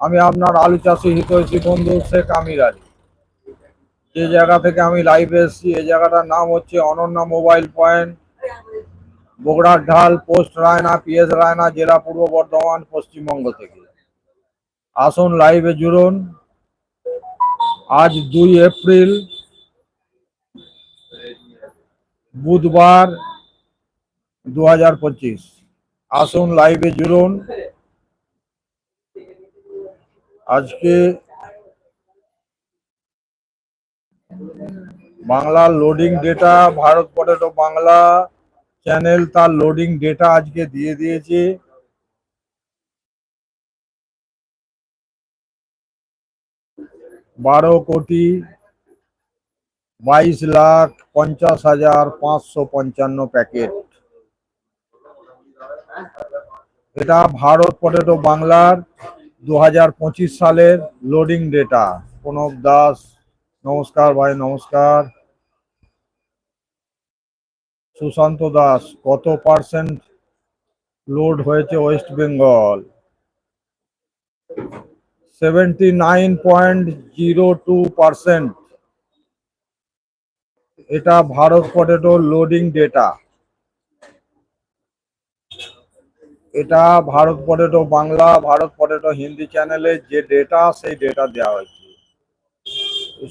আমি আপনার আলু চাষি হিতৈষী বন্ধু শেখ আমির আলী। যে জায়গা থেকে আমি লাইভে এসেছি এই জায়গাটার নাম হচ্ছে অনন্যা মোবাইল পয়েন্ট, বগুড়ার ঢাল, পোস্ট রায়না, পিএস রায়না, জেলা পূর্ব বর্ধমান, পশ্চিমবঙ্গ থেকে। আসুন লাইভে জুড়ুন। আজ দুই এপ্রিল, বুধবার দু হাজার পঁচিশ। আসুন লাইভে জুড়ুন। আজকে Bangla loading data Bharat potato Bangla channel তার লোডিং ডেটা আজকে দিয়ে দিয়েছে। বারো কোটি বাইশ লাখ পঞ্চাশ হাজার পাঁচশো পঞ্চান্ন প্যাকেট। এটা ভারত পটেটো বাংলার দু হাজার পঁচিশ সালের লোডিং ডেটা প্রণব দাস, নমস্কার ভাই, নমস্কার। সুশান্ত দাস, কত পার্সেন্ট লোড হয়েছে West Bengal seventy nine point zero two percent এটা ভারত পটেটো লোডিং ডেটা এটা ভারত পটেটো বাংলা, ভারত পটেটো হিন্দি চ্যানেলে যে ডেটা সেই ডেটা দেওয়া হয়েছে।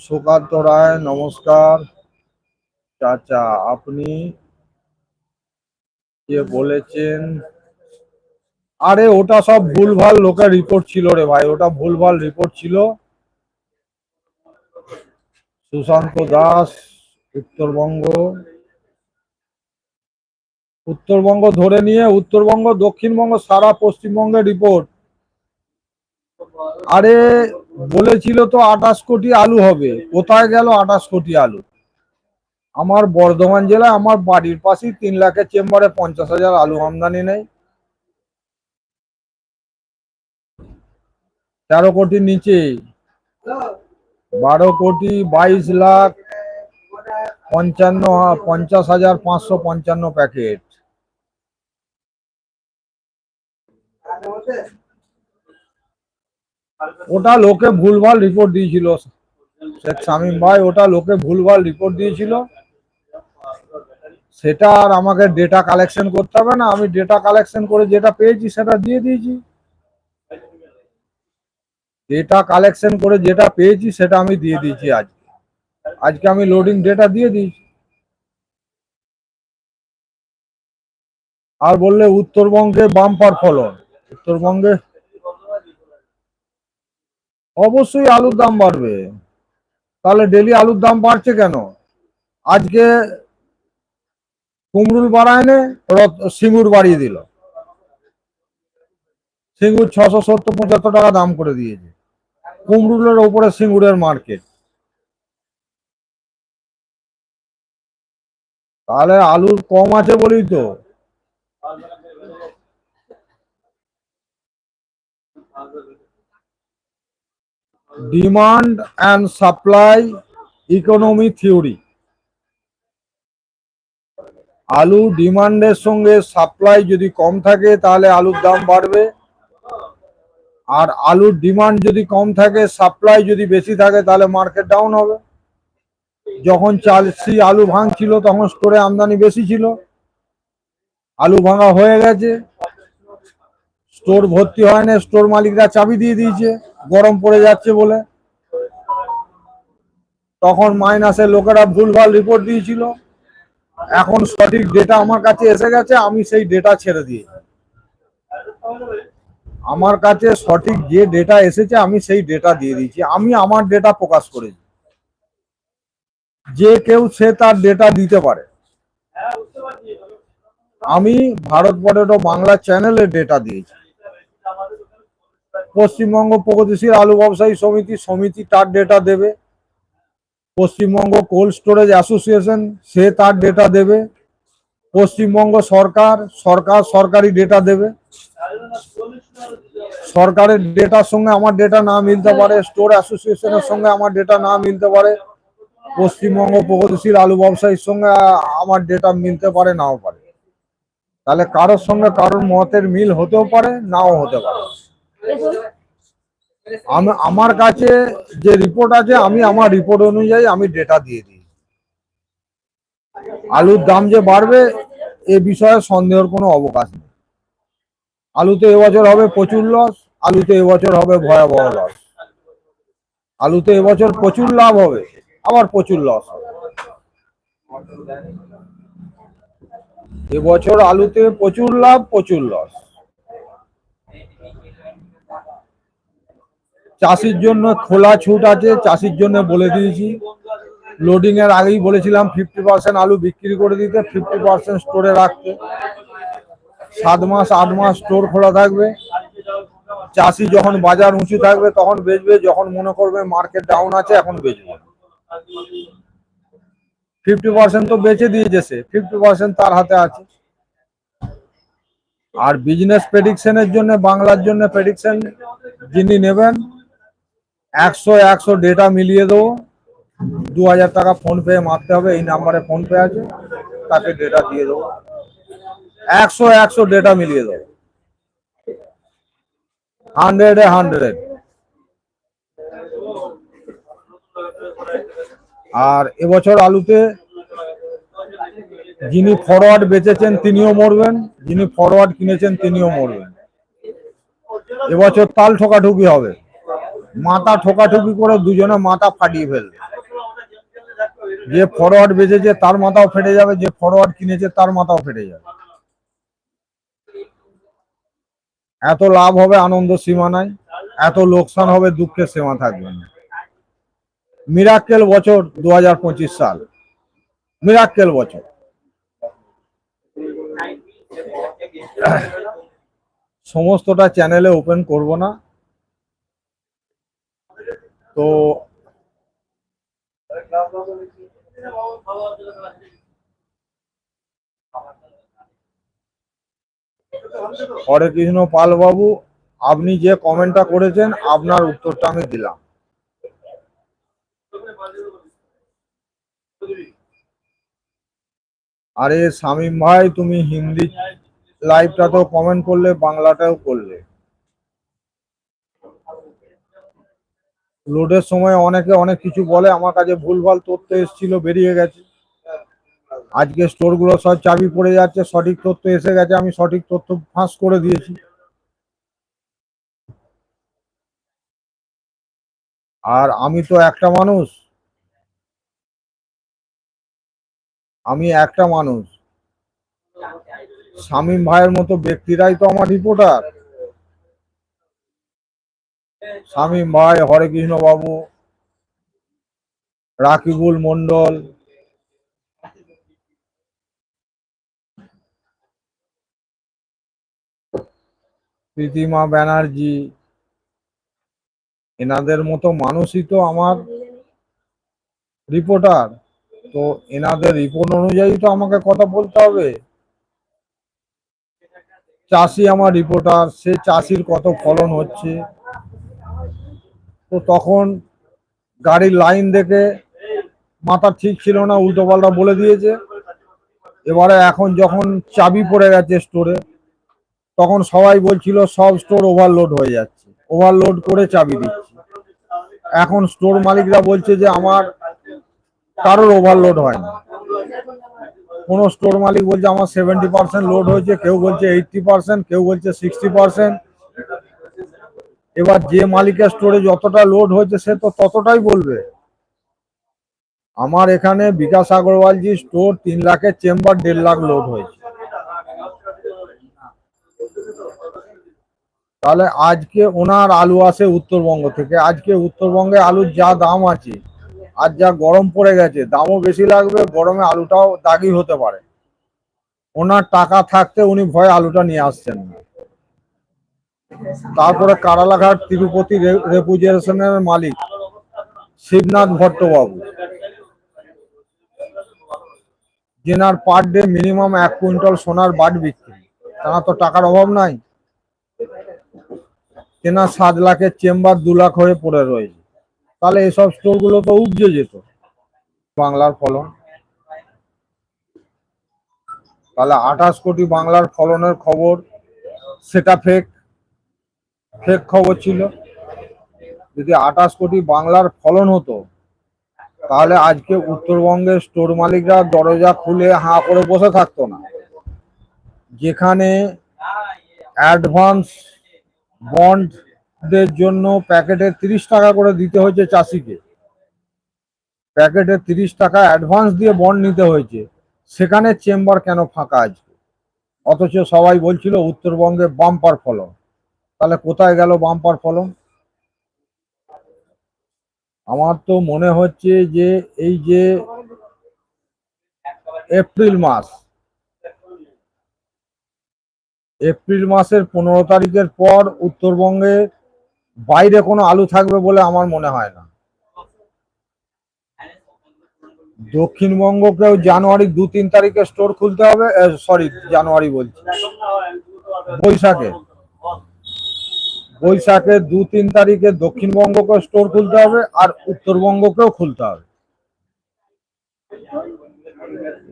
সুকান্ত রায়, নমস্কার। চাচা, আপনি যে বলেছেন, আরে ওটা সব ভুলভাল লোকের রিপোর্ট ছিল রে ভাই, ওটা ভুলভাল রিপোর্ট ছিল। সুশান্ত দাস, উত্তরবঙ্গ। উত্তরবঙ্গ ধরে নিয়ে উত্তরবঙ্গ, দক্ষিণবঙ্গ, সারা পশ্চিমবঙ্গের রিপোর্ট আরে, বলেছিল তো আঠাশ কোটি আলু হবে। কোথায় গেল আঠাশ কোটি আলু? আমার বর্ধমান জেলায় আমার বাড়ির পাশেই তিন লাখের চেম্বারে পঞ্চাশ হাজার আলু আমদানি নেই। তেরো কোটির নিচে। বারো কোটি বাইশ লাখ পঞ্চান্ন, পঞ্চাশ হাজার পাঁচশো পঞ্চান্ন প্যাকেট। ওটা লোকে ভুলভাল রিপোর্ট দিয়েছিল। শেখ শামীম ভাই, ওটা লোকে ভুলভাল রিপোর্ট দিয়েছিল। সেটা আর আমাকে ডেটা কালেকশন করতে হবে না। আমি ডেটা কালেকশন করে যেটা পেয়েছি সেটা দিয়ে দিয়েছি। ডেটা কালেকশন করে যেটা পেয়েছি সেটা আমি দিয়ে দিয়েছি আজকে আজকে আমি লোডিং ডেটা দিয়ে দিয়েছি। আর বললে উত্তরবঙ্গে বাম্পার ফলন। উত্তরবঙ্গে? অবশ্যই আলুর দাম বাড়বে। তাহলে ডেলি আলুর দাম বাড়ছে কেন? আজকে কুমরুল বাড়ায় নে রত- সিঙ্গুর বাড়িয়ে দিল। সিঙ্গুর ছশো সত্তর পঁচাত্তর টাকা দাম করে দিয়েছে। কুমরুলের ওপরে সিঙ্গুরের মার্কেট তাহলে আলুর কম আছে বলেই তো। Demand and supply economy theory আলু ডিমান্ডের সঙ্গে সাপ্লাই যদি কম থাকে, তাহলে আলুর দাম বাড়বে। আর আলুর ডিমান্ড যদি কম থাকে সাপ্লাই যদি বেশি থাকে, তাহলে মার্কেট ডাউন হবে। যখন চাষি আলু ভাঙছিল, তখন স্টোরে আমদানি বেশি ছিল। আলু ভাঙা হয়ে গেছে। স্টোর ভর্তি হয় না, স্টোর মালিকরা চাবি দিয়ে দিয়েছে, গরম পড়ে যাচ্ছে বলে। তখন মাইনাসের লোকেরা ভুলভাল রিপোর্ট দিয়েছিল। এখন সঠিক ডেটা আমার কাছে এসে গেছে, আমি সেই ডেটা ছেড়ে দিয়েছি। আমার কাছে সঠিক যে ডেটা এসেছে, আমি সেই ডেটা দিয়ে দিয়েছি। আমি আমার ডেটা প্রকাশ করেছি। যে কেউ সে তার ডেটা দিতে পারে। আমি ভারত পটেটো বাংলা চ্যানেলের ডেটা দিয়েছি। পশ্চিমবঙ্গ প্রগতিশীল আলু ব্যবসায়ী সমিতি সমিতি তার ডেটা দেবে। পশ্চিমবঙ্গ কোল্ড স্টোরেজ অ্যাসোসিয়েশন সে তার ডেটা দেবে। পশ্চিমবঙ্গ সরকার সরকার সরকারি ডেটা দেবে। সরকারের ডেটার সঙ্গে আমার ডেটা না মিলতে পারে স্টোর অ্যাসোসিয়েশনের সঙ্গে আমার ডেটা না মিলতে পারে, পশ্চিমবঙ্গ প্রগতিশীল আলু ব্যবসায়ীর সঙ্গে আমার ডেটা মিলতে পারে, নাও পারে। তাহলে কারোর সঙ্গে কারোর মতের মিল হতেও পারে, নাও হতে পারে। আমার কাছে যে রিপোর্ট আছে, আমি আমার রিপোর্ট অনুযায়ী আমি ডেটা দিয়ে দিই। আলুর দাম যে বাড়বে, এ বিষয়ে সন্দেহের কোনো অবকাশ নেই। আলুতে এবছর হবে প্রচুর লস আলুতে এবছর হবে ভয়াবহ লস আলুতে এবছর প্রচুর লাভ হবে, আবার প্রচুর লস হবে। এবছর আলুতে প্রচুর লাভ, প্রচুর লস চাষির জন্য খোলা ছুট আছে, চাষির জন্য বলে দিয়েছি। লোডিং এর আগেই বলেছিলাম ফিফটি পার্সেন্ট আলু বিক্রি করে দিতে ফিফটি পার্সেন্ট স্টোরে রাখতে। সাত মাস, আট মাস স্টোর খোলা থাকবে। চাষি যখন বাজার উঁচু থাকবে, তখন বেচবে, যখন মনে করবে মার্কেট ডাউন আছে, এখন বেচবে। ফিফটি পার্সেন্ট তো বেচে দিয়েছে সে ফিফটি পার্সেন্ট তার হাতে আছে। আর বিজনেস প্রেডিকশনের জন্য, বাংলার জন্য প্রেডিকশন যিনি নেবেন একশো একশো ডেটা মিলিয়ে দেবো। দু হাজার টাকা ফোন পে মারতে হবে, এই নাম্বারে ফোন পে আছে, তাকে ডেটা দিয়ে দেবো। একশো একশো ডেটা মিলিয়ে দেবো। হান্ড্রেডে হান্ড্রেড আর এবছর আলুতে যিনি ফরওয়ার্ড বেচেছেন তিনিও মরবেন, যিনি ফরওয়ার্ড কিনেছেন তিনিও মরবেন। এবছর তাল ঠোকাঠুকি হবে। মাথা ঠোকাঠুকি করে দুজনে মাথা ফাটিয়ে ফেলবে যে ফরওয়ার্ড বেঁচেছে তার মাথাও ফেটে যাবে, যে ফরওয়ার্ড কিনেছে তার মাথাও ফেটে যাবে। এত লাভ হবে আনন্দ সীমা নাই, এত লোকসান হবে দুঃখের সীমা থাকবে না। মিরাক্কেল বছর দু হাজার পঁচিশ সাল। মিরাক্কেল বছর। সমস্তটা চ্যানেলে ওপেন করব না। তো হরে কৃষ্ণ পাল বাবু আপনি যে কমেন্টটা করেছেন, আপনার উত্তরটা আমি দিলাম। আরে শামীম ভাই, তুমি হিন্দি লাইভটাতেও কমেন্ট করলে, বাংলাটাও করলে। লোডের সময় অনেকে অনেক কিছু বলে, আমার কাছে ভুলভাল তথ্য এসেছিল, বেরিয়ে গেছে। আজকে স্টোরগুলো সব চাবি পড়ে যাচ্ছে, সঠিক তথ্য এসে গেছে, আমি সঠিক তথ্য ফাঁস করে দিয়েছি। আর আমি তো একটা মানুষ। আমি একটা মানুষ। শামীম ভাইয়ের মতো ব্যক্তিরাই তো আমার রিপোর্টার শামীম ভাই হরে কৃষ্ণ বাবু রাকিবুল মন্ডল প্রীতিমা ব্যানার্জি, এনাদের মতো মানুষই তো আমার রিপোর্টার তো এনাদের রিপোর্ট অনুযায়ী তো আমাকে কথা বলতে হবে। চাষি আমার রিপোর্টার সে চাষির কত ফলন হচ্ছে? তো তখন গাড়ির লাইন দেখে মাথা ঠিক ছিল না, উল্টো পাল্টা বলে দিয়েছে। এবারে এখন যখন চাবি পড়ে গেছে স্টোরে তখন সবাই বলছিল সব স্টোর ওভারলোড হয়ে যাচ্ছে। ওভারলোড করে চাবি দিচ্ছে। এখন স্টোর মালিকরা বলছে যে আমার কারোর ওভারলোড হয় না কোনো স্টোর মালিক বলছে আমার সেভেন্টি পার্সেন্ট লোড হয়েছে, কেউ বলছে এইটটি পার্সেন্ট কেউ বলছে সিক্সটি পার্সেন্ট এবার যে মালিকের স্টোরে যতটা লোড হয়েছে, সে তো ততটাই বলবে। আমার এখানে বিকাশ আগরওয়ালজি স্টোর তিন লাখের চেম্বার দেড় লাখ লোড হয়েছে। তাহলে আজকে ওনার আলু আসে উত্তরবঙ্গ থেকে। আজকে উত্তরবঙ্গে আলুর যা দাম আছে, আর যা গরম পড়ে গেছে, দামও বেশি লাগবে, গরমে আলুটাও দাগি হতে পারে। ওনার টাকা থাকতে উনি ভয়ে আলুটা নিয়ে আসছেন না। তারপরে কারালাঘাট তিরুপতি রে- রেফ্রিজারেশনের মালিক শিবনাথ ভট্টবাবু। যেনার পার ডে মিনিমাম এক কুইন্টাল সোনার বাট বিক্রি। তার তো টাকার অভাব নাই। তেনার সাত লাখের চেম্বার দু লাখ হয়ে পড়ে রয়েছে। তাহলে এসব স্টোরগুলো তো উপজে যেত। বাংলার ফলন। তাহলে আঠাশ কোটি বাংলার ফলনের খবর, সেটা ফেক ফেক খবর ছিল। যদি আঠাশ কোটি বাংলার ফলন হতো, তাহলে আজকে উত্তরবঙ্গের স্টোর মালিকরা দরজা খুলে হাঁ করে বসে থাকতো না। যেখানে অ্যাডভান্স বন্ডদের জন্য প্যাকেটে তিরিশ টাকা করে দিতে হয়েছে চাষিকে। প্যাকেটে তিরিশ টাকা অ্যাডভান্স দিয়ে বন্ড নিতে হয়েছে। সেখানে চেম্বার কেন ফাঁকা আছে অথচ সবাই বলছিল উত্তরবঙ্গে বাম্পার ফলন। তাহলে কোথায় গেল বাম্পার ফলন? আমার তো মনে হচ্ছে যে এই যে এপ্রিল মাস, এপ্রিল মাসের পনেরো তারিখের পর উত্তরবঙ্গে বাইরে কোনো আলু থাকবে বলে আমার মনে হয় না। দক্ষিণবঙ্গকেও জানুয়ারি দু তিন তারিখে স্টোর খুলতে হবে সরি জানুয়ারি বলছি। বৈশাখে। বৈশাখে দু তিন তারিখে দক্ষিণবঙ্গকে স্টোর খুলতে হবে আর উত্তরবঙ্গকেও খুলতে হবে।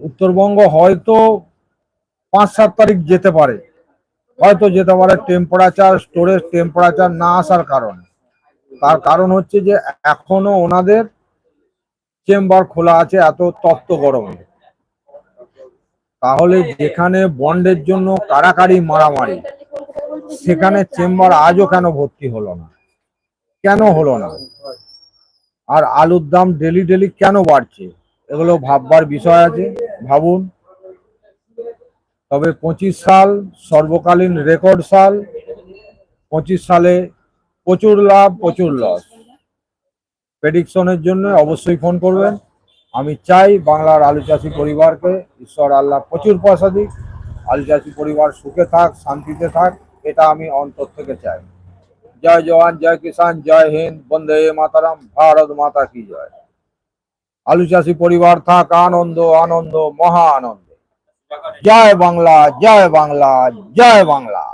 উত্তরবঙ্গ হয়তো পাঁচ সাত তারিখ যেতে পারে। হয়তো যেতে পারে টেম্পারেচার স্টোরেজ টেম্পারেচার না আসার কারণে। তার কারণ হচ্ছে যে এখনও ওনাদের চেম্বার খোলা আছে এত তপ্ত গরমে। তাহলে যেখানে বন্ডের জন্য কারাকারি মারামারি সেখানে চেম্বার আজও কেন ভর্তি হলো না? কেন হলো না? আর আলুর দাম ডেলি ডেলি কেন বাড়ছে? এগুলো ভাববার বিষয় আছে, ভাবুন। তবে পঁচিশ সাল সর্বকালীন রেকর্ড সাল, পঁচিশ সালে প্রচুর লাভ, প্রচুর লস। প্রেডিকশনের জন্য অবশ্যই ফোন করবেন। আমি চাই বাংলার আলু চাষি পরিবারকে ঈশ্বর আল্লাহ প্রচুর পয়সা দিক। আলু চাষি পরিবার সুখে থাক, শান্তিতে থাক। এটা আমি অন্তর থেকে চাই। জয় জওয়ান, জয় কিষান জয় হিন্দ, বন্দে মাতারাম, ভারত মাতা কি জয়। আলু চাষি পরিবার থাক আনন্দ আনন্দ, মহা আনন্দ। জয় বাংলা জয় বাংলা জয় বাংলা.